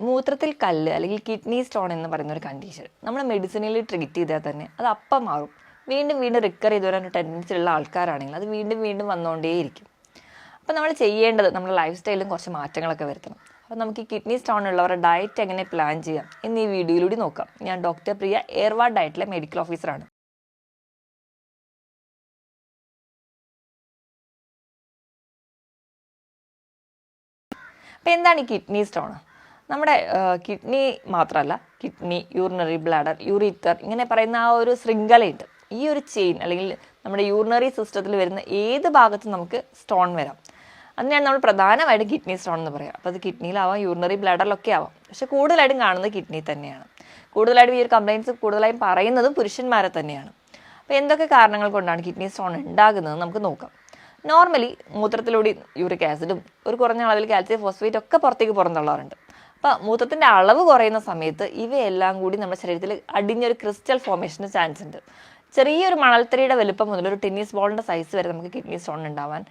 മൂത്രത്തിൽ കല്ല് അല്ലെങ്കിൽ കിഡ്നി സ്റ്റോൺ എന്ന് പറയുന്ന ഒരു കണ്ടീഷൻ നമ്മൾ മെഡിസിനിൽ ട്രീറ്റ് ചെയ്താൽ തന്നെ അത് അപ്പം മാറും. വീണ്ടും വീണ്ടും റിക്കർ ചെയ്ത് വരാൻ ടെൻഡൻസി ഉള്ള ആൾക്കാരാണെങ്കിൽ അത് വീണ്ടും വീണ്ടും വന്നുകൊണ്ടേയിരിക്കും അപ്പോൾ നമ്മൾ ചെയ്യേണ്ടത് നമ്മുടെ ലൈഫ് സ്റ്റൈലും കുറച്ച് മാറ്റങ്ങളൊക്കെ വരുത്തണം. അപ്പോൾ നമുക്ക് ഈ കിഡ്നി സ്റ്റോൺ ഉള്ളവരുടെ ഡയറ്റ് എങ്ങനെ പ്ലാൻ ചെയ്യാം എന്ന് ഈ വീഡിയോയിലൂടെ നോക്കാം. ഞാൻ ഡോക്ടർ പ്രിയ എയർവാ ഡയറ്റിലെ മെഡിക്കൽ ഓഫീസറാണ് അപ്പോൾ എന്താണ് ഈ കിഡ്നി സ്റ്റോൺ നമ്മുടെ കിഡ്നി മാത്രമല്ല കിഡ്നി യൂറിനറി ബ്ലാഡർ യൂറിത്തർ ഇങ്ങനെ പറയുന്ന ആ ഒരു ശൃംഖലയുണ്ട്. ഈ ഒരു ചെയിൻ അല്ലെങ്കിൽ നമ്മുടെ യൂറിനറി സിസ്റ്റത്തിൽ വരുന്ന ഏത് ഭാഗത്തും നമുക്ക് സ്റ്റോൺ വരാം. അതിനെയാണ് നമ്മൾ പ്രധാനമായിട്ടും കിഡ്നി സ്റ്റോൺ എന്ന് പറയാം. അപ്പോൾ അത് കിഡ്നിയിലാവാം യൂറിനറി ബ്ലാഡറിലൊക്കെ ആവാം. പക്ഷേ കൂടുതലായിട്ടും കാണുന്നത് കിഡ്നി തന്നെയാണ്. കൂടുതലായിട്ടും ഈ ഒരു കംപ്ലയിൻസ് കൂടുതലായും പറയുന്നതും പുരുഷന്മാരെ തന്നെയാണ്. അപ്പോൾ എന്തൊക്കെ കാരണങ്ങൾ കൊണ്ടാണ് കിഡ്നി സ്റ്റോൺ ഉണ്ടാകുന്നത് നമുക്ക് നോക്കാം. നോർമലി മൂത്രത്തിലൂടെ യൂറിക് ആസിഡും ഒരു കുറഞ്ഞ അളവിൽ കാൽസ്യം ഫോസ്ഫേറ്റ് ഒക്കെ പുറത്തേക്ക് പുറന്തള്ളാറുണ്ട്. അപ്പോൾ മൂത്രത്തിന്റെ അളവ് കുറയുന്ന സമയത്ത് ഇവയെല്ലാം കൂടി നമ്മുടെ ശരീരത്തിൽ അടിഞ്ഞൊരു ക്രിസ്റ്റൽ ഫോർമേഷന് ചാൻസ് ഉണ്ട്. ചെറിയൊരു മണൽത്തരിയുടെ വലുപ്പം മുതൽ ഒരു ടെന്നീസ് ബോളിന്റെ സൈസ് വരെ നമുക്ക് കിഡ്നി സ്റ്റോൺ ഉണ്ടാവാൻ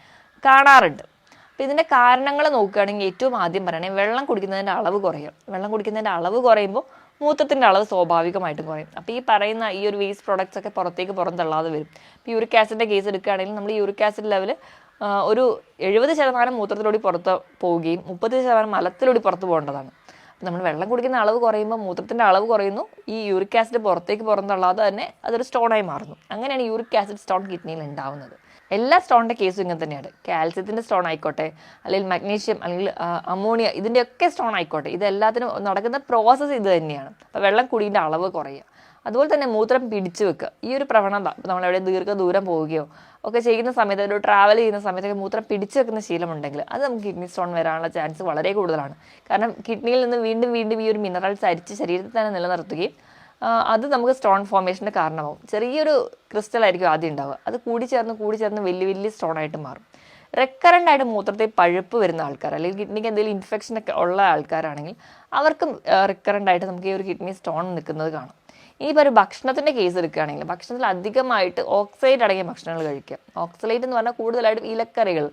കാണാറുണ്ട്. അപ്പോൾ ഇതിന്റെ കാരണങ്ങൾ നോക്കുകയാണെങ്കിൽ ഏറ്റവും ആദ്യം പറയണേ വെള്ളം കുടിക്കുന്നതിന്റെ അളവ് കുറയും. വെള്ളം കുടിക്കുന്നതിന്റെ അളവ് കുറയുമ്പോൾ മൂത്രത്തിന്റെ അളവ് സ്വാഭാവികമായിട്ടും കുറയും. അപ്പോൾ ഈ പറയുന്ന ഈ ഒരു വേസ്റ്റ് പ്രോഡക്റ്റ്സ് ഒക്കെ പുറത്തേക്ക് പുറന്തള്ളാതെ വരും. ഇപ്പോൾ യൂറിക് ആസിഡിന്റെ കേസ് എടുക്കുകയാണെങ്കിൽ നമ്മൾ യൂറിക് ആസിഡ് ലെവൽ ഒരു എഴുപത് ശതമാനം മൂത്രത്തിലൂടെ പുറത്ത് പോവുകയും മുപ്പത് ശതമാനം മലത്തിലൂടെ പുറത്ത് പോകേണ്ടതാണ്. നമ്മൾ വെള്ളം കുടിക്കുന്ന അളവ് കുറയുമ്പോൾ മൂത്രത്തിന്റെ അളവ് കുറയുന്നു. ഈ യൂറിക് ആസിഡ് പുറത്തേക്ക് പുറന്തള്ളാതെ തന്നെ അതൊരു സ്റ്റോണായി മാറുന്നു. അങ്ങനെയാണ് യൂറിക് ആസിഡ് സ്റ്റോൺ കിഡ്നിയിൽ ഉണ്ടാവുന്നത്. എല്ലാ സ്റ്റോണിന്റെ കേസും ഇങ്ങനെ തന്നെയാണ്. കാൽസ്യത്തിന്റെ സ്റ്റോൺ ആയിക്കോട്ടെ അല്ലെങ്കിൽ മഗ്നീഷ്യം അല്ലെങ്കിൽ അമോണിയ ഇതിന്റെയൊക്കെ സ്റ്റോൺ ആയിക്കോട്ടെ. ഇതെല്ലാത്തിനും നടക്കുന്ന പ്രോസസ്സ് ഇത് തന്നെയാണ്. അപ്പോൾ വെള്ളം കുടിയിന്റെ അളവ് കുറയുക. അതുപോലെ തന്നെ മൂത്രം പിടിച്ചു വെക്കുക. ഈ ഒരു പ്രവണത നമ്മൾ എവിടെ ദീർഘദൂരം പോവുകയോ ഒക്കെ ചെയ്യുന്ന സമയത്ത് ഒരു ട്രാവൽ ചെയ്യുന്ന സമയത്തൊക്കെ മൂത്രം പിടിച്ചു വെക്കുന്ന ശീലമുണ്ടെങ്കിൽ അത് നമുക്ക് കിഡ്നി സ്റ്റോൺ വരാനുള്ള ചാൻസ് വളരെ കൂടുതലാണ്. കാരണം കിഡ്നിയിൽ നിന്ന് വീണ്ടും വീണ്ടും ഈ ഒരു മിനറൽസ് അരിച്ച് ശരീരത്തിൽ തന്നെ നിലനിർത്തുകയും അത് നമുക്ക് സ്റ്റോൺ ഫോർമേഷന് കാരണമാവും. ചെറിയൊരു ക്രിസ്റ്റൽ ആയിരിക്കും ആദ്യം ഉണ്ടാവുക. അത് കൂടി ചേർന്ന് കൂടി ചേർന്ന് വലിയ വലിയ സ്റ്റോൺ ആയിട്ട് മാറും. റെക്കറന്റ് ആയിട്ട് മൂത്രത്തിൽ പഴുപ്പ് വരുന്ന ആൾക്കാർ അല്ലെങ്കിൽ കിഡ്നിക്ക് എന്തെങ്കിലും ഇൻഫെക്ഷൻ ഒക്കെ ഉള്ള ആൾക്കാരാണെങ്കിൽ അവർക്കും റിക്കറന്റ് ആയിട്ട് നമുക്ക് ഈ ഒരു കിഡ്നി സ്റ്റോൺ നിൽക്കുന്നത് കാണാം. ഇനിയിപ്പോൾ ഒരു ഭക്ഷണത്തിന്റെ കേസ് എടുക്കുകയാണെങ്കിൽ ഭക്ഷണത്തിൽ അധികമായിട്ട് ഓക്സൈഡ് അടങ്ങിയ ഭക്ഷണങ്ങൾ കഴിക്കുക. ഓക്സലേറ്റ് എന്ന് പറഞ്ഞാൽ കൂടുതലായിട്ടും ഇലക്കറികൾ.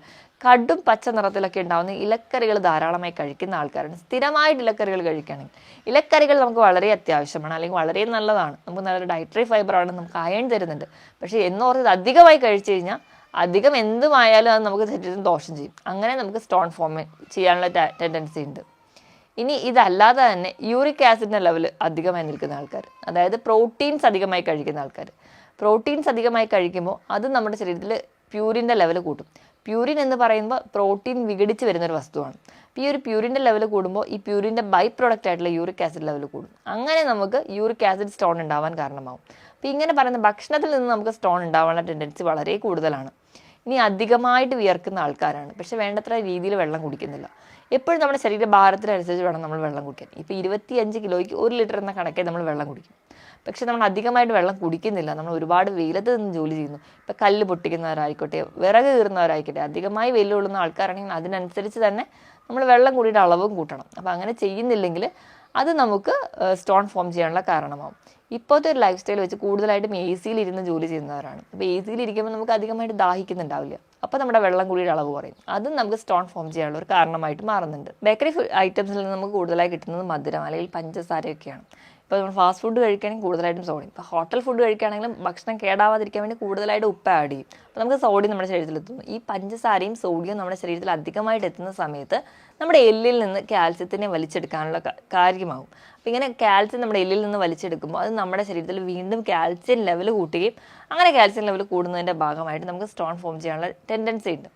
കടും പച്ച നിറത്തിലൊക്കെ ഉണ്ടാകുന്ന ഇലക്കറികൾ ധാരാളമായി കഴിക്കുന്ന ആൾക്കാരാണ്. സ്ഥിരമായിട്ട് ഇലക്കറികൾ കഴിക്കുകയാണെങ്കിൽ ഇലക്കറികൾ നമുക്ക് വളരെ അത്യാവശ്യമാണ് അല്ലെങ്കിൽ വളരെ നല്ലതാണ്. നമുക്ക് നല്ലൊരു ഡയറ്ററി ഫൈബറാണ് നമുക്ക് അയൺ തരുന്നുണ്ട്. പക്ഷേ എന്നോർത്ത് അധികമായി കഴിച്ചു കഴിഞ്ഞാൽ അധികം എന്തുമായാലും അത് നമുക്ക് ശരീരത്തിന് ദോഷം ചെയ്യും. അങ്ങനെ നമുക്ക് സ്റ്റോൺ ഫോം ചെയ്യാനുള്ള ടെൻഡൻസി ഉണ്ട്. ഇനി ഇതല്ലാതെ തന്നെ യൂറിക് ആസിഡിന്റെ ലെവൽ അധികമായി നിൽക്കുന്ന ആൾക്കാർ അതായത് പ്രോട്ടീൻസ് അധികമായി കഴിക്കുന്ന ആൾക്കാർ പ്രോട്ടീൻസ് അധികമായി കഴിക്കുമ്പോൾ അത് നമ്മുടെ ശരീരത്തിൽ പ്യൂരിന്റെ ലെവൽ കൂട്ടും. പ്യൂരിൻ എന്ന് പറയുമ്പോൾ പ്രോട്ടീൻ വിഘടിച്ച് വരുന്നൊരു വസ്തുവാണ്. അപ്പോൾ ഈ ഒരു പ്യൂരിന്റെ ലെവൽ കൂടുമ്പോൾ ഈ പ്യൂരിന്റെ ബൈ പ്രോഡക്റ്റ് ആയിട്ടുള്ള യൂറിക് ആസിഡ് ലെവൽ കൂടും. അങ്ങനെ നമുക്ക് യൂറിക് ആസിഡ് സ്റ്റോൺ ഉണ്ടാവാൻ കാരണമാകും അപ്പോൾ ഇങ്ങനെ പറയുന്ന ഭക്ഷണത്തിൽ നിന്ന് നമുക്ക് സ്റ്റോൺ ഉണ്ടാവാനുള്ള ടെൻഡൻസി വളരെ കൂടുതലാണ്. ഇനി അധികമായിട്ട് വിയർക്കുന്ന ആൾക്കാരാണ്. പക്ഷെ വേണ്ടത്ര രീതിയിൽ വെള്ളം കുടിക്കുന്നില്ല. എപ്പോഴും നമ്മുടെ ശരീരഭാരത്തിനനുസരിച്ച് വേണം നമ്മൾ വെള്ളം കുടിക്കാൻ. ഇപ്പോൾ ഇരുപത്തിയഞ്ച് കിലോയ്ക്ക് ഒരു ലിറ്റർ എന്ന കണക്കേ നമ്മൾ വെള്ളം കുടിക്കും. പക്ഷെ നമ്മൾ അധികമായിട്ട് വെള്ളം കുടിക്കുന്നില്ല. നമ്മൾ ഒരുപാട് വെയിലത്ത് നിന്ന് ജോലി ചെയ്യുന്നു. ഇപ്പം കല്ല് പൊട്ടിക്കുന്നവരായിക്കോട്ടെ വിറക് കീറുന്നവരായിക്കോട്ടെ അധികമായി വെയിൽ ആൾക്കാരാണെങ്കിൽ അതിനനുസരിച്ച് തന്നെ നമ്മൾ വെള്ളം കൂടിയിട്ട് അളവും കൂട്ടണം. അപ്പോൾ അങ്ങനെ ചെയ്യുന്നില്ലെങ്കിൽ അത് നമുക്ക് സ്റ്റോൺ ഫോം ചെയ്യാനുള്ള കാരണമാവും. ഇപ്പോഴത്തെ ഒരു ലൈഫ് സ്റ്റൈൽ വെച്ച് കൂടുതലായിട്ടും എ സിയിൽ ഇരുന്ന് ജോലി ചെയ്യുന്നവരാണ്. അപ്പോൾ എ സിയിൽ ഇരിക്കുമ്പോൾ നമുക്ക് അധികമായിട്ട് ദാഹിക്കുന്നുണ്ടാവില്ല. അപ്പോൾ നമ്മുടെ വെള്ളം കൂടിയുടെ അളവ് കുറയും. അതും നമുക്ക് സ്റ്റോൺ ഫോം ചെയ്യാനുള്ള ഒരു കാരണമായിട്ട് മാറുന്നുണ്ട്. ബേക്കറി ഐറ്റംസിൽ നിന്ന് നമുക്ക് കൂടുതലായി കിട്ടുന്നത് മധുരം അല്ലെങ്കിൽ പഞ്ചസാരയൊക്കെയാണ്. ഇപ്പോൾ നമ്മൾ ഫാസ്റ്റ് ഫുഡ് കഴിക്കുകയാണെങ്കിൽ കൂടുതലായിട്ടും സോഡിയം ഇപ്പോൾ ഹോട്ടൽ ഫുഡ് കഴിക്കുകയാണെങ്കിലും ഭക്ഷണം കേടാവാതിരിക്കാൻ വേണ്ടി കൂടുതലായിട്ട് ഉപ്പ് ആഡ് ചെയ്യും. അപ്പോൾ നമുക്ക് സോഡിയം നമ്മുടെ ശരീരത്തിൽ എത്തുന്നു. ഈ പഞ്ചസാരയും സോഡിയം നമ്മുടെ ശരീരത്തിൽ അധികമായിട്ട് എത്തുന്ന സമയത്ത് നമ്മുടെ എല്ലിൽ നിന്ന് കാൽസ്യത്തിനെ വലിച്ചെടുക്കാനുള്ള കാര്യമാകും അപ്പോൾ ഇങ്ങനെ കാൽസ്യം നമ്മുടെ എല്ലിൽ നിന്ന് വലിച്ചെടുക്കുമ്പോൾ അത് നമ്മുടെ ശരീരത്തിൽ വീണ്ടും കാൽസ്യം ലെവൽ കൂട്ടുകയും അങ്ങനെ കാൽസ്യം ലെവൽ കൂടുന്നതിന്റെ ഭാഗമായിട്ട് നമുക്ക് സ്റ്റോൺ ഫോം ചെയ്യാനുള്ള ടെൻഡൻസി ഉണ്ട്.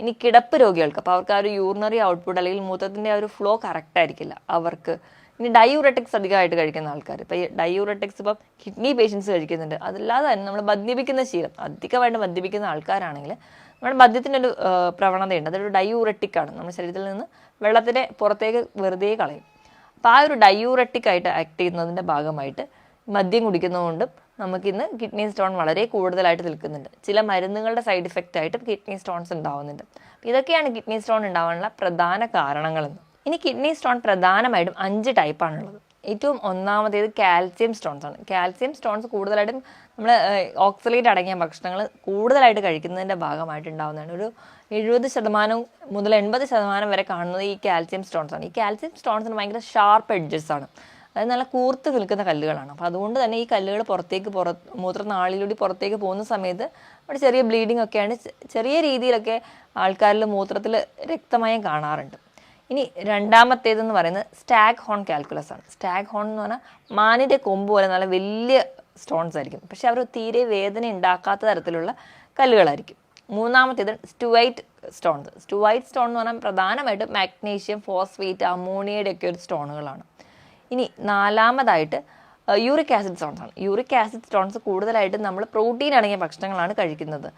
ഇനി കിടപ്പ് രോഗികൾക്ക് അപ്പോൾ അവർക്ക് ആ ഒരു യൂറിനറി ഔട്ട്പുട്ട് അല്ലെങ്കിൽ മൂത്രത്തിന്റെ ആ ഒരു ഫ്ലോ കറക്റ്റ് ആയിരിക്കില്ല. അവർക്ക് ഇനി ഡയൂറട്ടിക്സ് അധികമായിട്ട് കഴിക്കുന്ന ആൾക്കാർ ഇപ്പോൾ ഈ ഡയൂറട്ടിക്സ് ഇപ്പം കിഡ്നി പേഷ്യൻസ് കഴിക്കുന്നുണ്ട്. അതല്ലാതെ തന്നെ നമ്മൾ മദ്യപിക്കുന്ന ശീലം അധികമായിട്ട് മദ്യപിക്കുന്ന ആൾക്കാരാണെങ്കിൽ നമ്മുടെ മദ്യത്തിന്റെ ഒരു പ്രവണതയുണ്ട്. അതൊരു ഡയൂറട്ടിക് ആണ്. നമ്മുടെ ശരീരത്തിൽ നിന്ന് വെള്ളത്തിനെ പുറത്തേക്ക് വെറുതെ കളയും. അപ്പോൾ ആ ഒരു ഡയൂറട്ടിക് ആയിട്ട് ആക്ട് ചെയ്യുന്നതിന്റെ ഭാഗമായിട്ട് മദ്യം കുടിക്കുന്നതുകൊണ്ടും നമുക്കിന്ന് കിഡ്നി സ്റ്റോൺ വളരെ കൂടുതലായിട്ട് നിൽക്കുന്നുണ്ട്. ചില മരുന്നുകളുടെ സൈഡ് ഇഫക്റ്റ് ആയിട്ടും കിഡ്നി സ്റ്റോൺസ് ഉണ്ടാവുന്നുണ്ട്. ഇതൊക്കെയാണ് കിഡ്നി സ്റ്റോൺ ഉണ്ടാവാനുള്ള പ്രധാന കാരണങ്ങളെന്ന്. ഇനി കിഡ്നി സ്റ്റോൺ പ്രധാനമായിട്ടും അഞ്ച് ടൈപ്പാണുള്ളത് ഏറ്റവും ഒന്നാമത്തേത് കാൽസ്യം സ്റ്റോൺസ് ആണ്. കാൽസ്യം സ്റ്റോൺസ് കൂടുതലായിട്ടും നമ്മൾ ഓക്സലേറ്റ് അടങ്ങിയ ഭക്ഷണങ്ങൾ കൂടുതലായിട്ട് കഴിക്കുന്നതിന്റെ ഭാഗമായിട്ട് ഉണ്ടാകുന്നതാണ് ഒരു എഴുപത് ശതമാനം മുതൽ എൺപത് ശതമാനം വരെ കാണുന്നത് ഈ കാൽസ്യം സ്റ്റോൺസ് ആണ്. ഈ കാൽസ്യം സ്റ്റോൺസിന് ഭയങ്കര ഷാർപ്പ് എഡ്ജസ് ആണ്. അതായത് നല്ല കൂർത്ത് നിൽക്കുന്ന കല്ലുകളാണ്. അപ്പോൾ അതുകൊണ്ട് തന്നെ ഈ കല്ലുകൾ പുറത്തേക്ക് പുറ മൂത്രനാളിലൂടെ പുറത്തേക്ക് പോകുന്ന സമയത്ത് അവിടെ ചെറിയ ബ്ലീഡിംഗ് ഒക്കെയാണ്. ചെറിയ രീതിയിലൊക്കെ ആൾക്കാരിൽ മൂത്രത്തിൽ രക്തമയം കാണാറുണ്ട്. ഇനി രണ്ടാമത്തേതെന്ന് പറയുന്നത് സ്റ്റാഗ് ഹോൺ കാൽക്കുലസ് ആണ്. സ്റ്റാഗ് ഹോൺ എന്ന് പറഞ്ഞാൽ മാനിന്റെ കൊമ്പ് പോലെ നല്ല വലിയ സ്റ്റോൺസ് ആയിരിക്കും. പക്ഷെ അവർ തീരെ വേദന ഉണ്ടാക്കാത്ത തരത്തിലുള്ള കല്ലുകളായിരിക്കും. മൂന്നാമത്തേത് സ്റ്റുവൈറ്റ് സ്റ്റോൺസ് സ്റ്റുവൈറ്റ് സ്റ്റോൺ എന്ന് പറഞ്ഞാൽ പ്രധാനമായിട്ടും മാഗ്നീഷ്യം ഫോസ്ഫേറ്റ് അമോണിയയുടെ ഒക്കെ ഒരു സ്റ്റോണുകളാണ് ഇനി നാലാമതായിട്ട് യൂറിക് ആസിഡ് സ്റ്റോൺസ് ആണ് യൂറിക് ആസിഡ് സ്റ്റോൺസ് കൂടുതലായിട്ട് നമ്മൾ പ്രോട്ടീൻ അടങ്ങിയ ഭക്ഷണങ്ങളാണ് കഴിക്കുന്നത്.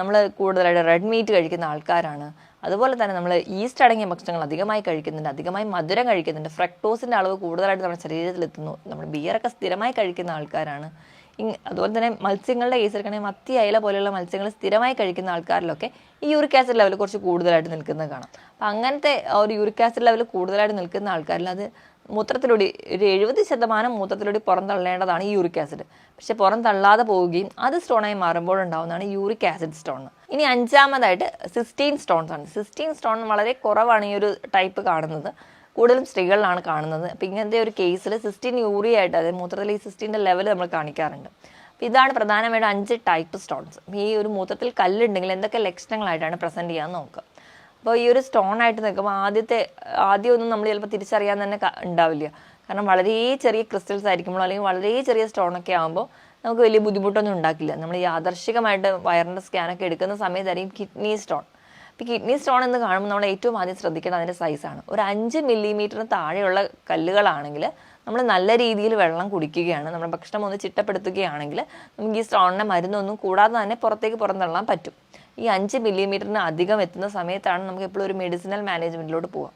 നമ്മൾ കൂടുതലായിട്ട് റെഡ് മീറ്റ് കഴിക്കുന്ന ആൾക്കാരാണ്. അതുപോലെ തന്നെ നമ്മൾ ഈസ്റ്റ് അടങ്ങിയ ഭക്ഷണങ്ങൾ അധികമായി കഴിക്കുന്നുണ്ട്. അധികമായി മധുരം കഴിക്കുന്നുണ്ട്. ഫ്രക്ടോസിന്റെ അളവ് കൂടുതലായിട്ട് നമ്മുടെ ശരീരത്തിൽ എത്തുന്നു നമ്മൾ ബിയറൊക്കെ സ്ഥിരമായി കഴിക്കുന്ന ആൾക്കാരാണ്. അതുപോലെ തന്നെ മത്സ്യങ്ങളുടെ കേസ് എടുക്കണമെങ്കിൽ മത്തി അയല പോലെയുള്ള മത്സ്യങ്ങൾ സ്ഥിരമായി കഴിക്കുന്ന ആൾക്കാരിലൊക്കെ ഈ യൂറിക് ആസിഡ് ലെവൽ കുറച്ച് കൂടുതലായിട്ട് നിൽക്കുന്നത് കാണാം. അപ്പം അങ്ങനത്തെ ഒരു യൂറിക് ആസിഡ് ലെവൽ കൂടുതലായിട്ട് നിൽക്കുന്ന ആൾക്കാരിൽ അത് മൂത്രത്തിലൂടെ ഒരു എഴുപത് ശതമാനം മൂത്രത്തിലൂടെ പുറന്തള്ളേണ്ടതാണ് ഈ യൂറിക് ആസിഡ്. പക്ഷെ പുറം തള്ളാതെ പോവുകയും അത് സ്റ്റോണായി മാറുമ്പോൾ ഉണ്ടാവുന്നതാണ് യൂറിക് ആസിഡ് സ്റ്റോൺ ഇനി അഞ്ചാമതായിട്ട് സിസ്റ്റീൻ സ്റ്റോൺസ് ആണ്. സിസ്റ്റീൻ സ്റ്റോൺ വളരെ കുറവാണ് ഈ ഒരു ടൈപ്പ് കാണുന്നത്. കൂടുതലും സ്ത്രീകളിലാണ് കാണുന്നത്. അപ്പം ഇങ്ങനത്തെ ഒരു കേസിൽ സിസ്റ്റീൻ യൂറിയ ആയിട്ട് അതായത് മൂത്രത്തിലെ ഈ സിസ്റ്റീന്റെ ലെവൽ നമ്മൾ കാണിക്കാറുണ്ട്. അപ്പം ഇതാണ് പ്രധാനമായിട്ടും അഞ്ച് ടൈപ്പ് സ്റ്റോൺസ് ഈ ഒരു മൂത്രത്തിൽ കല്ലുണ്ടെങ്കിൽ എന്തൊക്കെ ലക്ഷണങ്ങളായിട്ടാണ് പ്രസന്റ് ചെയ്യാൻ നോക്കുക. അപ്പോൾ ഈ ഒരു സ്റ്റോൺ ആയിട്ട് നിൽക്കുമ്പോൾ ആദ്യത്തെ ആദ്യമൊന്നും നമ്മൾ ചിലപ്പോൾ തിരിച്ചറിയാൻ തന്നെ ഉണ്ടാവില്ല. കാരണം വളരെ ചെറിയ ക്രിസ്റ്റൽസ് ആയിരിക്കുമ്പോൾ അല്ലെങ്കിൽ വളരെ ചെറിയ സ്റ്റോണൊക്കെ ആകുമ്പോൾ നമുക്ക് വലിയ ബുദ്ധിമുട്ടൊന്നും ഉണ്ടാക്കില്ല. നമ്മൾ യാദർശികമായിട്ട് വയറിന്റെ സ്കാനൊക്കെ എടുക്കുന്ന സമയത്തായിരിക്കും കിഡ്നി സ്റ്റോൺ ഇപ്പോൾ കിഡ്നി സ്റ്റോൺ എന്ന് കാണുമ്പോൾ നമ്മൾ ഏറ്റവും ആദ്യം ശ്രദ്ധിക്കേണ്ടത് അതിന്റെ സൈസാണ് ഒരു അഞ്ച് മില്ലിമീറ്ററിന് താഴെയുള്ള കല്ലുകളാണെങ്കിൽ നമ്മൾ നല്ല രീതിയിൽ വെള്ളം കുടിക്കുകയാണ്. നമ്മുടെ ഭക്ഷണം ഒന്ന് ചിട്ടപ്പെടുത്തുകയാണെങ്കിൽ നമുക്ക് ഈ സ്റ്റോണിന്റെ മരുന്നൊന്നും കൂടാതെ തന്നെ പുറത്തേക്ക് പുറന്തള്ളാൻ പറ്റും. ഈ അഞ്ച് മില്ലിമീറ്ററിന് അധികം എത്തുന്ന സമയത്താണ് നമുക്ക് എപ്പോഴും ഒരു മെഡിസിനൽ മാനേജ്മെന്റിലോട്ട് പോകാം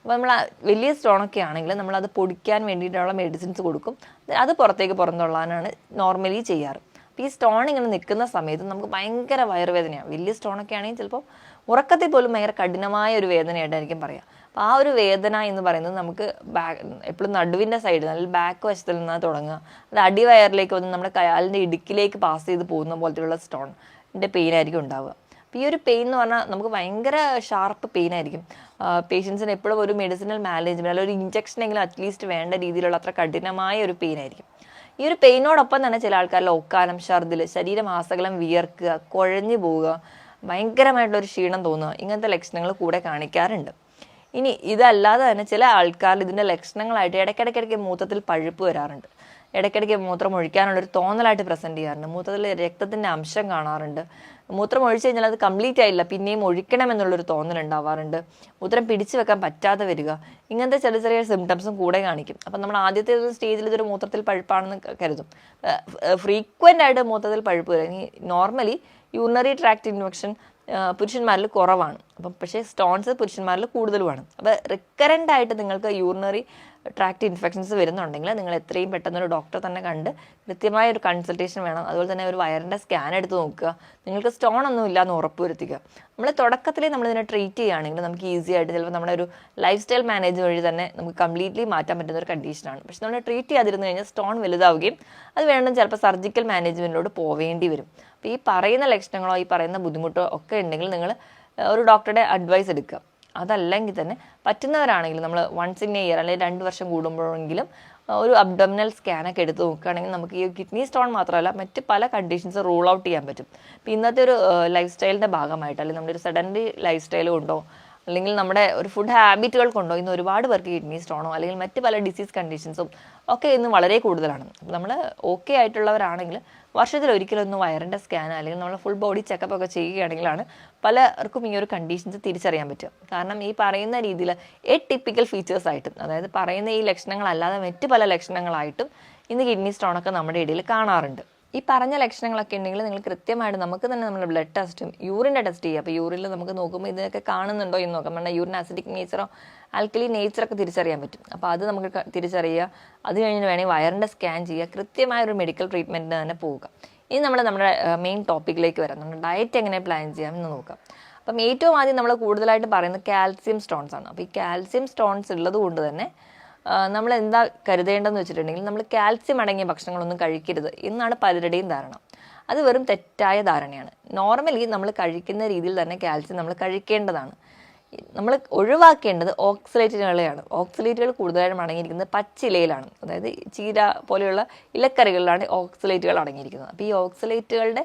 അപ്പോൾ നമ്മൾ വലിയ സ്റ്റോണൊക്കെ ആണെങ്കിൽ നമ്മൾ അത് പൊടിക്കാൻ വേണ്ടിയിട്ടുള്ള മെഡിസിൻസ് കൊടുക്കും. അത് പുറത്തേക്ക് പുറന്തള്ളാനാണ് നോർമലി ചെയ്യാറ്. അപ്പോൾ ഈ സ്റ്റോൺ ഇങ്ങനെ നിൽക്കുന്ന സമയത്ത് നമുക്ക് ഭയങ്കര വയറുവേദനയാണ് വലിയ സ്റ്റോണൊക്കെ ആണെങ്കിൽ ചിലപ്പോൾ ഉറക്കത്തിൽ പോലും ഭയങ്കര കഠിനമായ ഒരു വേദനയായിട്ടായിരിക്കും പറയാം. അപ്പോൾ ആ ഒരു വേദന എന്ന് പറയുന്നത് നമുക്ക് ബാക്ക് എപ്പോഴും നടുവിന്റെ സൈഡ് അല്ലെങ്കിൽ ബാക്ക് വശത്തിൽ നിന്നാണ് തുടങ്ങുക. അത് അടിവയറിലേക്ക് വന്ന് നമ്മുടെ കയാലിന്റെ ഇടുക്കിലേക്ക് പാസ് ചെയ്ത് പോകുന്ന പോലത്തെയുള്ള സ്റ്റോണിന്റെ പെയിൻ ആയിരിക്കും ഉണ്ടാവുക. അപ്പോൾ ഈ ഒരു പെയിൻ എന്ന് പറഞ്ഞാൽ നമുക്ക് ഭയങ്കര ഷാർപ്പ് പെയിൻ ആയിരിക്കും. പേഷ്യൻസിന് എപ്പോഴും ഒരു മെഡിസിനൽ മാനേജ്മെന്റ് അല്ലെങ്കിൽ ഒരു ഇഞ്ചക്ഷൻ എങ്കിലും അറ്റ്ലീസ്റ്റ് വേണ്ട രീതിയിലുള്ള അത്ര കഠിനമായ ഒരു പെയിൻ ആയിരിക്കും. ഈ ഒരു പെയിനോടൊപ്പം തന്നെ ചില ആൾക്കാരിൽ ഒക്കാനം ഛർദിൽ ശരീരമാസകലം വിയർക്കുക കുഴഞ്ഞു പോവുക ഭയങ്കരമായിട്ടുള്ളൊരു ക്ഷീണം തോന്നുക ഇങ്ങനത്തെ ലക്ഷണങ്ങൾ കൂടെ കാണിക്കാറുണ്ട്. ഇനി ഇതല്ലാതെ തന്നെ ചില ആൾക്കാർ ഇതിന്റെ ലക്ഷണങ്ങളായിട്ട് ഇടയ്ക്കിടയ്ക്കിടയ്ക്ക് മൂത്രത്തിൽ പഴുപ്പ് വരാറുണ്ട്. ഇടയ്ക്കിടയ്ക്ക് മൂത്രം ഒഴിക്കാനുള്ളൊരു തോന്നലായിട്ട് പ്രസന്റ് ചെയ്യാറുണ്ട്. മൂത്രത്തിൽ രക്തത്തിന്റെ അംശം കാണാറുണ്ട്. മൂത്രം ഒഴിച്ചു കഴിഞ്ഞാൽ അത് കംപ്ലീറ്റ് ആയില്ല. പിന്നെയും ഒഴിക്കണം എന്നുള്ളൊരു തോന്നൽ ഉണ്ടാവാറുണ്ട് മൂത്രം പിടിച്ചു വെക്കാൻ പറ്റാതെ വരിക. ഇങ്ങനത്തെ ചെറിയ ചെറിയ സിംറ്റംസും കൂടെ കാണിക്കും. അപ്പം നമ്മൾ ആദ്യത്തെ ഒരു സ്റ്റേജിൽ ഇതൊരു മൂത്രത്തിൽ പഴുപ്പാണെന്ന് കരുതും. ഫ്രീക്വന്റ് ആയിട്ട് മൂത്രത്തിൽ പഴുപ്പ് വരും. നോർമലി യൂറിനറി ട്രാക്ട് ഇൻഫെക്ഷൻ പുരുഷന്മാരിൽ കുറവാണ്. അപ്പം പക്ഷേ സ്റ്റോൺസ് പുരുഷന്മാരിൽ കൂടുതലുമാണ്. അപ്പോൾ റിക്കറന്റ് ആയിട്ട് നിങ്ങൾക്ക് യൂറിനറി ട്രാക്ട് ഇൻഫെക്ഷൻസ് വരുന്നുണ്ടെങ്കിൽ നിങ്ങൾ എത്രയും പെട്ടെന്ന് ഒരു ഡോക്ടറെ തന്നെ കണ്ട് കൃത്യമായ ഒരു കൺസൾട്ടേഷൻ വേണം. അതുപോലെ തന്നെ ഒരു വയറിന്റെ സ്കാൻ എടുത്ത് നോക്കുക. നിങ്ങൾക്ക് സ്റ്റോൺ ഒന്നും ഇല്ല എന്ന് ഉറപ്പ് ഉറപ്പുവരുത്തുക. നമ്മൾ തുടക്കത്തിലേ നമ്മൾ ഇതിനെ ട്രീറ്റ് ചെയ്യുകയാണെങ്കിൽ നമുക്ക് ഈസി ആയിട്ട് ചിലപ്പോൾ നമ്മുടെ ഒരു ലൈഫ് സ്റ്റൈൽ മാനേജ് വഴി തന്നെ നമുക്ക് കംപ്ലീറ്റ്ലി മാറ്റാൻ പറ്റുന്ന ഒരു കണ്ടീഷനാണ് പക്ഷെ നമ്മൾ ട്രീറ്റ് ചെയ്യാതിരുന്നു കഴിഞ്ഞാൽ സ്റ്റോൺ വലുതാവുകയും അത് വേണം ചിലപ്പോൾ സർജിക്കൽ മാനേജ്മെന്റിലോട്ട് പോവേണ്ടി വരും. അപ്പോൾ ഈ പറയുന്ന ലക്ഷണങ്ങളോ ഈ പറയുന്ന ബുദ്ധിമുട്ടോ ഒക്കെ ഉണ്ടെങ്കിൽ നിങ്ങൾ ഒരു ഡോക്ടറുടെ അഡ്വൈസ് എടുക്കുക. അതല്ലെങ്കിൽ തന്നെ പറ്റുന്നവരാണെങ്കിൽ നമ്മൾ വൺസ് ഇൻ ഇയർ അല്ലെങ്കിൽ രണ്ട് വർഷം കൂടുമ്പോഴെങ്കിലും ഒരു അബ്ഡമിനൽ സ്കാനൊക്കെ എടുത്ത് നോക്കുകയാണെങ്കിൽ നമുക്ക് ഈ കിഡ്നി സ്റ്റോൺ മാത്രമല്ല മറ്റ് പല കണ്ടീഷൻസ് റൂൾ ഔട്ട് ചെയ്യാൻ പറ്റും. ഇപ്പം ഇന്നത്തെ ഒരു ലൈഫ് സ്റ്റൈലിന്റെ ഭാഗമായിട്ട് അല്ലെങ്കിൽ നമ്മുടെ ഒരു സഡൻലി ലൈഫ് സ്റ്റൈൽ കൊണ്ടോ അല്ലെങ്കിൽ നമ്മുടെ ഒരു ഫുഡ് ഹാബിറ്റുകൾ കൊണ്ടോ ഇന്ന് ഒരുപാട് പേർക്ക് കിഡ്നി സ്റ്റോണോ അല്ലെങ്കിൽ മറ്റ് പല ഡിസീസ് കണ്ടീഷൻസും ഒക്കെ ഇന്ന് വളരെ കൂടുതലാണ്. നമ്മൾ ഓക്കെ ആയിട്ടുള്ളവരാണെങ്കിൽ വർഷത്തിൽ ഒരിക്കലും ഒന്ന് വയറിന്റെ സ്കാൻ അല്ലെങ്കിൽ നമ്മൾ ഫുൾ ബോഡി ചെക്കപ്പ് ഒക്കെ ചെയ്യുകയാണെങ്കിലാണ് പലർക്കും ഈ ഒരു കണ്ടീഷൻസ് തിരിച്ചറിയാൻ പറ്റും കാരണം ഈ പറയുന്ന രീതിയിൽ എ ടിപ്പിക്കൽ ഫീച്ചേഴ്സ് ആയിട്ടും അതായത് പറയുന്ന ഈ ലക്ഷണങ്ങളല്ലാതെ മറ്റ് പല ലക്ഷണങ്ങളായിട്ടും ഇന്ന് കിഡ്നി സ്റ്റോണൊക്കെ നമ്മുടെ ഇടയിൽ കാണാറുണ്ട്. ഈ പറഞ്ഞ ലക്ഷണങ്ങളൊക്കെ ഉണ്ടെങ്കിൽ നിങ്ങൾ കൃത്യമായിട്ട് നമുക്ക് തന്നെ നമ്മുടെ ബ്ലഡ് ടെസ്റ്റും യൂറിന്റെ ടെസ്റ്റ് ചെയ്യുക. അപ്പോൾ യൂറിനിൽ നമുക്ക് നോക്കുമ്പോൾ ഇതിനൊക്കെ കാണുന്നുണ്ടോ എന്ന് നോക്കാം. കാരണം യൂറിൻ ആസിഡിക് നേച്ചറോ ആൽക്കലി നേച്ചറൊക്കെ തിരിച്ചറിയാൻ പറ്റും. അപ്പോൾ അത് നമുക്ക് തിരിച്ചറിയുക. അത് കഴിഞ്ഞ് വേണമെങ്കിൽ വയറിന്റെ സ്കാൻ ചെയ്യുക. കൃത്യമായ ഒരു മെഡിക്കൽ ട്രീറ്റ്മെന്റിന് തന്നെ പോവുക. ഇനി നമ്മൾ നമ്മുടെ മെയിൻ ടോപ്പിക്കിലേക്ക് വരാം. നമ്മുടെ ഡയറ്റ് എങ്ങനെ പ്ലാൻ ചെയ്യാം എന്ന് നോക്കാം. അപ്പം ഏറ്റവും ആദ്യം നമ്മൾ കൂടുതലായിട്ട് പറയുന്നത് കാൽസ്യം സ്റ്റോൺസ് ആണ്. അപ്പോൾ ഈ കാൽസ്യം സ്റ്റോൺസ് ഉള്ളത് കൊണ്ട് തന്നെ നമ്മൾ എന്താ കരുതേണ്ടതെന്ന് വെച്ചിട്ടുണ്ടെങ്കിൽ നമ്മൾ കാൽസ്യം അടങ്ങിയ ഭക്ഷണങ്ങളൊന്നും കഴിക്കരുത് എന്നാണ് പലരുടെയും ധാരണ. അത് വെറും തെറ്റായ ധാരണയാണ്. നോർമലി നമ്മൾ കഴിക്കുന്ന രീതിയിൽ തന്നെ കാൽസ്യം നമ്മൾ കഴിക്കേണ്ടതാണ്. നമ്മൾ ഒഴിവാക്കേണ്ടത് ഓക്സലേറ്റുകളെയാണ് ഓക്സലേറ്റുകൾ കൂടുതലായും അടങ്ങിയിരിക്കുന്നത് പച്ചിലയിലാണ്. അതായത് ചീര പോലെയുള്ള ഇലക്കറികളിലാണ് ഓക്സലേറ്റുകൾ അടങ്ങിയിരിക്കുന്നത്. അപ്പോൾ ഈ ഓക്സലേറ്റുകളുടെ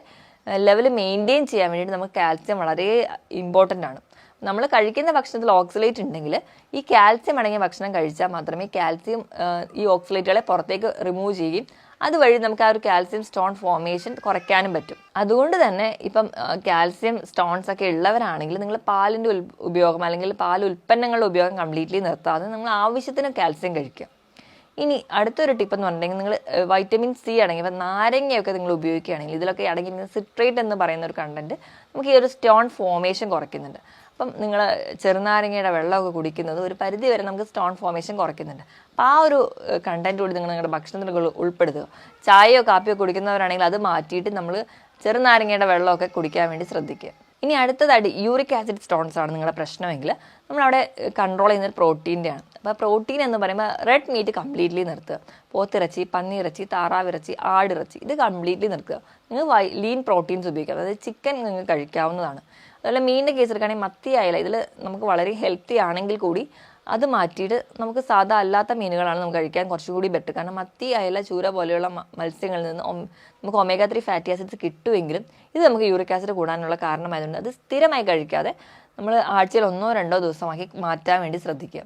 ലെവൽ മെയിന്റെയിൻ ചെയ്യാൻ വേണ്ടിയിട്ട് നമുക്ക് കാൽസ്യം വളരെ ഇമ്പോർട്ടന്റ് ആണ്. നമ്മൾ കഴിക്കുന്ന ഭക്ഷണത്തിൽ ഓക്സിലേറ്റ് ഉണ്ടെങ്കിൽ ഈ കാൽസ്യം അടങ്ങിയ ഭക്ഷണം കഴിച്ചാൽ മാത്രമേ കാൽസ്യം ഈ ഓക്സിലേറ്റുകളെ പുറത്തേക്ക് റിമൂവ് ചെയ്യുകയും അതുവഴി നമുക്ക് ആ ഒരു കാൽസ്യം സ്റ്റോൺ ഫോർമേഷൻ കുറയ്ക്കാനും പറ്റും. അതുകൊണ്ട് തന്നെ ഇപ്പം കാൽസ്യം സ്റ്റോൺസ് ഒക്കെ ഉള്ളവരാണെങ്കിൽ നിങ്ങൾ പാലിന്റെ ഉപയോഗം അല്ലെങ്കിൽ പാൽ ഉൽപ്പന്നങ്ങളുടെ ഉപയോഗം കംപ്ലീറ്റ്ലി നിർത്താതെ നിങ്ങൾ ആവശ്യത്തിന് കാൽസ്യം കഴിക്കുക. ഇനി അടുത്തൊരു ടിപ്പ് എന്ന് പറഞ്ഞിട്ടുണ്ടെങ്കിൽ നിങ്ങൾ വൈറ്റമിൻ സി അടങ്ങി ഇപ്പം നാരങ്ങയൊക്കെ നിങ്ങൾ ഉപയോഗിക്കുകയാണെങ്കിൽ ഇതിലൊക്കെ അടങ്ങിയിരിക്കുന്ന സിട്രേറ്റ് എന്ന് പറയുന്ന ഒരു കണ്ടന്റ് നമുക്ക് ഈ ഒരു സ്റ്റോൺ ഫോർമേഷൻ കുറയ്ക്കുന്നുണ്ട്. അപ്പം നിങ്ങൾ ചെറുനാരങ്ങയുടെ വെള്ളമൊക്കെ കുടിക്കുന്നത് ഒരു പരിധി വരെ നമുക്ക് സ്റ്റോൺ ഫോർമേഷൻ കുറയ്ക്കുന്നുണ്ട്. അപ്പോൾ ആ ഒരു കണ്ടന്റ് കൂടി നിങ്ങൾ നിങ്ങളുടെ ഭക്ഷണത്തിൽ ഉൾപ്പെടുത്തുക. ചായയോ കാപ്പിയോ കുടിക്കുന്നവരാണെങ്കിൽ അത് മാറ്റിയിട്ട് നമ്മൾ ചെറുനാരങ്ങയുടെ വെള്ളമൊക്കെ കുടിക്കാൻ വേണ്ടി ശ്രദ്ധിക്കുക. ഇനി അടുത്തതായിട്ട് യൂറിക് ആസിഡ് സ്റ്റോൺസ് ആണ് നിങ്ങളുടെ പ്രശ്നമെങ്കിൽ നമ്മളവിടെ കൺട്രോൾ ചെയ്യുന്നത് പ്രോട്ടീന്റെ ആണ് അപ്പോൾ പ്രോട്ടീൻ എന്ന് പറയുമ്പോൾ റെഡ് മീറ്റ് കംപ്ലീറ്റ്ലി നിർത്തുക. പോത്തിറച്ചി പന്നിയിറച്ചി താറാവിറച്ചി ആടിറച്ചി ഇത് കംപ്ലീറ്റ്ലി നിർത്തുക. നിങ്ങൾ ലീൻ പ്രോട്ടീൻസ് ഉപയോഗിക്കുക. അതായത് ചിക്കൻ നിങ്ങൾക്ക് കഴിക്കാവുന്നതാണ്. അതുപോലെ മീനിന്റെ കേസ് എടുക്കുകയാണെങ്കിൽ മത്തി അയല ഇതിൽ നമുക്ക് വളരെ ഹെൽത്തി ആണെങ്കിൽ കൂടി അത് മാറ്റിയിട്ട് നമുക്ക് സാധാ അല്ലാത്ത മീനുകളാണ് നമുക്ക് കഴിക്കാൻ കുറച്ചുകൂടി ബെറ്റർ കാരണം മത്തി അയല ചൂര പോലെയുള്ള മത്സ്യങ്ങളിൽ നിന്ന് നമുക്ക് ഒമേഗ ത്രീ ഫാറ്റി ആസിഡ്സ് കിട്ടുമെങ്കിലും ഇത് നമുക്ക് യൂറിക് ആസിഡ് കൂടാനുള്ള കാരണമായതുകൊണ്ട് അത് സ്ഥിരമായി കഴിക്കാതെ നമ്മൾ ആഴ്ചയിൽ ഒന്നോ രണ്ടോ ദിവസമാക്കി മാറ്റാൻ വേണ്ടി ശ്രദ്ധിക്കുക.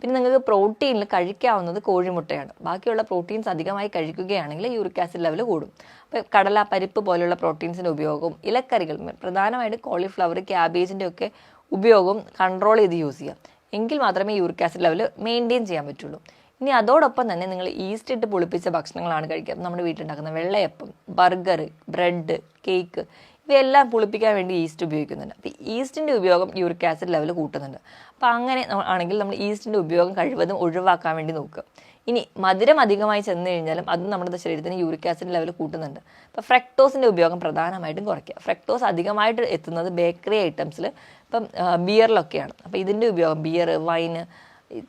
പിന്നെ നിങ്ങൾക്ക് പ്രോട്ടീനിൽ കഴിക്കാവുന്നത് കോഴിമുട്ടയാണ്. ബാക്കിയുള്ള പ്രോട്ടീൻസ് അധികമായി കഴിക്കുകയാണെങ്കിൽ യൂറിക് ആസിഡ് ലെവൽ കൂടും. അപ്പോൾ കടല പരിപ്പ് പോലെയുള്ള പ്രോട്ടീൻസിന്റെ ഉപയോഗവും ഇലക്കറികൾ പ്രധാനമായിട്ട് കോളിഫ്ലവർ ക്യാബേജിന്റെ ഒക്കെ ഉപയോഗം കൺട്രോൾ ചെയ്ത് യൂസ് ചെയ്യാം എങ്കിൽ മാത്രമേ യൂറിക് ആസിഡ് ലെവൽ മെയിന്റെയിൻ ചെയ്യാൻ പറ്റുള്ളൂ. ഇനി അതോടൊപ്പം തന്നെ നിങ്ങൾ ഈസ്റ്റ് ഇട്ട് പൊളിപ്പിച്ച ഭക്ഷണങ്ങളാണ് കഴിക്കുക. നമ്മുടെ വീട്ടിലുണ്ടാക്കുന്ന വെള്ളയപ്പം ബർഗർ ബ്രെഡ് കേക്ക് ഇവയെല്ലാം പുളിപ്പിക്കാൻ വേണ്ടി ഈസ്റ്റ് ഉപയോഗിക്കുന്നുണ്ട്. അപ്പോൾ ഈസ്റ്റിന്റെ ഉപയോഗം യൂറിക് ആസിഡ് ലെവൽ കൂട്ടുന്നുണ്ട്. അപ്പോൾ അങ്ങനെ ആണെങ്കിൽ നമ്മൾ ഈസ്റ്റിന്റെ ഉപയോഗം കഴിവതും ഒഴിവാക്കാൻ വേണ്ടി നോക്കുക. ഇനി മധുരം അധികമായി ചെന്ന് കഴിഞ്ഞാലും അത് നമ്മുടെ ശരീരത്തിന് യൂറിക് ആസിഡ് ലെവൽ കൂട്ടുന്നുണ്ട്. അപ്പോൾ ഫ്രക്ടോസിന്റെ ഉപയോഗം പ്രധാനമായിട്ടും കുറയ്ക്കുക. ഫ്രക്ടോസ് അധികമായിട്ട് എത്തുന്നത് ബേക്കറി ഐറ്റംസിൽ ഇപ്പം ബിയറിലൊക്കെയാണ് അപ്പോൾ ഇതിന്റെ ഉപയോഗം ബിയർ വൈന്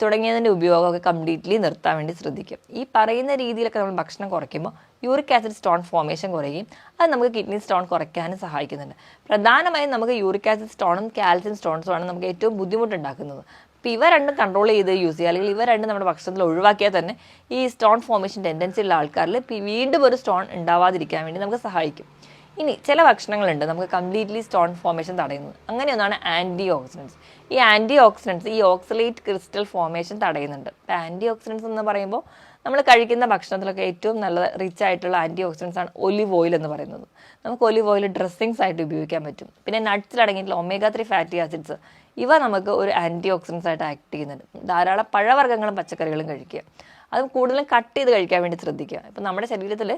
തുടങ്ങിയതിന്റെ ഉപയോഗമൊക്കെ കംപ്ലീറ്റ്ലി നിർത്താൻ വേണ്ടി ശ്രദ്ധിക്കും. ഈ പറയുന്ന രീതിയിലൊക്കെ നമ്മൾ ഭക്ഷണം കുറയ്ക്കുമ്പോൾ യൂറിക് ആസിഡ് സ്റ്റോൺ ഫോർമേഷൻ കുറയുകയും അത് നമുക്ക് കിഡ്നി സ്റ്റോൺ കുറയ്ക്കാനും സഹായിക്കുന്നുണ്ട്. പ്രധാനമായും നമുക്ക് യൂറിക് ആസിഡ് സ്റ്റോണും കാൽസ്യം സ്റ്റോൺസും ആണ് നമുക്ക് ഏറ്റവും ബുദ്ധിമുട്ടുണ്ടാക്കുന്നത്. അപ്പോൾ ഇവ രണ്ടും കൺട്രോൾ ചെയ്ത് യൂസ് ചെയ്യുക. അല്ലെങ്കിൽ ഇവ രണ്ടും നമ്മുടെ ഭക്ഷണത്തിൽ ഒഴിവാക്കിയാൽ തന്നെ ഈ സ്റ്റോൺ ഫോർമേഷൻ ടെൻഡൻസി ഉള്ള ആൾക്കാരിൽ വീണ്ടും ഒരു സ്റ്റോൺ ഉണ്ടാവാതിരിക്കാൻ വേണ്ടി നമുക്ക് സഹായിക്കും. ഇനി ചില ഭക്ഷണങ്ങളുണ്ട്. നമുക്ക് കംപ്ലീറ്റ്ലി സ്റ്റോൺ ഫോർമേഷൻ തടയുന്നത്. അങ്ങനെ ഒന്നാണ് ആന്റി ഓക്സിഡൻസ് ഈ ആന്റി ഓക്സിഡൻസ് ഈ ഓക്സലേറ്റ് ക്രിസ്റ്റൽ ഫോർമേഷൻ തടയുന്നുണ്ട്. അപ്പോൾ ആന്റി ഓക്സിഡൻസ് എന്ന് പറയുമ്പോൾ നമ്മൾ കഴിക്കുന്ന ഭക്ഷണത്തിലൊക്കെ ഏറ്റവും നല്ല റിച്ച് ആയിട്ടുള്ള ആന്റി ഓക്സിഡൻസ് ആണ് ഒലിവ് ഓയിൽ എന്ന് പറയുന്നത്. നമുക്ക് ഒലിവ് ഓയിൽ ഡ്രസ്സിങ്സ് ആയിട്ട് ഉപയോഗിക്കാൻ പറ്റും. പിന്നെ നട്ട്സിൽ അടങ്ങിയിട്ടുള്ള ഒമേഗ ത്രീ ഫാറ്റി ആസിഡ്സ് ഇവ നമുക്ക് ഒരു ആന്റി ഓക്സിഡൻസ് ആയിട്ട് ആക്ട് ചെയ്യുന്നുണ്ട്. ധാരാളം പഴവർഗങ്ങളും പച്ചക്കറികളും കഴിക്കുക. അത് കൂടുതലും കട്ട് ചെയ്ത് കഴിക്കാൻ വേണ്ടി ശ്രദ്ധിക്കുക. ഇപ്പം നമ്മുടെ ശരീരത്തിൽ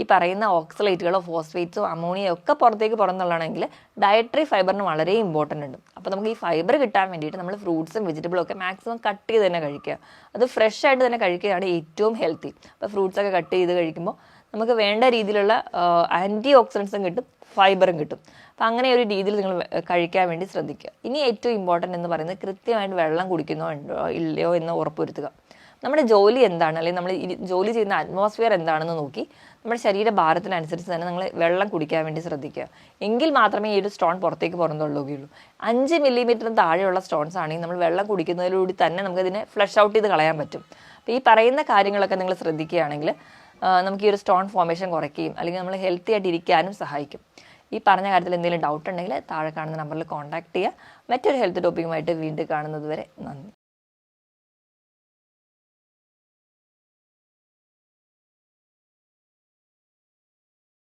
ഈ പറയുന്ന ഓക്സലേറ്റുകളോ ഫോസ്ഫേറ്റ്സോ അമോണിയോ ഒക്കെ പുറത്തേക്ക് പുറന്നുള്ളതാണെങ്കിൽ ഡയറ്ററി ഫൈബറിന് വളരെ ഇമ്പോർട്ടന്റ് ഉണ്ട്. അപ്പോൾ നമുക്ക് ഈ ഫൈബർ കിട്ടാൻ വേണ്ടിയിട്ട് നമ്മൾ ഫ്രൂട്ട്സും വെജിറ്റബിളും ഒക്കെ മാക്സിമം കട്ട് ചെയ്ത് തന്നെ കഴിക്കുക. അത് ഫ്രഷ് ആയിട്ട് തന്നെ കഴിക്കുകയാണ് ഏറ്റവും ഹെൽത്തി അപ്പോൾ ഫ്രൂട്ട്സ് ഒക്കെ കട്ട് ചെയ്ത് കഴിക്കുമ്പോൾ നമുക്ക് വേണ്ട രീതിയിലുള്ള ആന്റി ഓക്സിഡൻസും കിട്ടും ഫൈബറും കിട്ടും. അപ്പം അങ്ങനെ ഒരു രീതിയിൽ നിങ്ങൾ കഴിക്കാൻ വേണ്ടി ശ്രദ്ധിക്കുക. ഇനി ഏറ്റവും ഇമ്പോർട്ടന്റ് എന്ന് പറയുന്നത് കൃത്യമായിട്ട് വെള്ളം കുടിക്കുന്നോ ഉണ്ടോ ഇല്ലയോ എന്ന് ഉറപ്പുവരുത്തുക. നമ്മുടെ ജോലി എന്താണ്? അല്ലെങ്കിൽ നമ്മൾ ജോലി ചെയ്യുന്ന അറ്റ്മോസ്ഫിയർ എന്താണെന്ന് നോക്കി നമ്മുടെ ശരീരഭാരത്തിനനുസരിച്ച് തന്നെ നിങ്ങൾ വെള്ളം കുടിക്കാൻ വേണ്ടി ശ്രദ്ധിക്കുക. എങ്കിൽ മാത്രമേ ഈ ഒരു സ്റ്റോൺ പുറത്തേക്ക് പുറന്തള്ളുകയുള്ളൂ. അഞ്ച് മില്ലിമീറ്ററിന് താഴെയുള്ള സ്റ്റോൺസ് ആണെങ്കിൽ നമ്മൾ വെള്ളം കുടിക്കുന്നതിലൂടെ തന്നെ നമുക്കതിനെ ഫ്ലഷ് ഔട്ട് ചെയ്ത് കളയാൻ പറ്റും. അപ്പോൾ ഈ പറയുന്ന കാര്യങ്ങളൊക്കെ നിങ്ങൾ ശ്രദ്ധിക്കുകയാണെങ്കിൽ നമുക്ക് ഈ ഒരു സ്റ്റോൺ ഫോർമേഷൻ കുറയ്ക്കുകയും അല്ലെങ്കിൽ നമ്മൾ ഹെൽത്തി ആയിട്ട് ഇരിക്കാനും സഹായിക്കും. ഈ പറഞ്ഞ കാര്യത്തിൽ എന്തെങ്കിലും ഡൗട്ട് ഉണ്ടെങ്കിൽ താഴെ കാണുന്ന നമ്പറിൽ കോൺടാക്ട് ചെയ്യുക. മറ്റൊരു ഹെൽത്ത് ടോപ്പിക്കുമായിട്ട് വീണ്ടും കാണുന്നത് വരെ നന്ദി.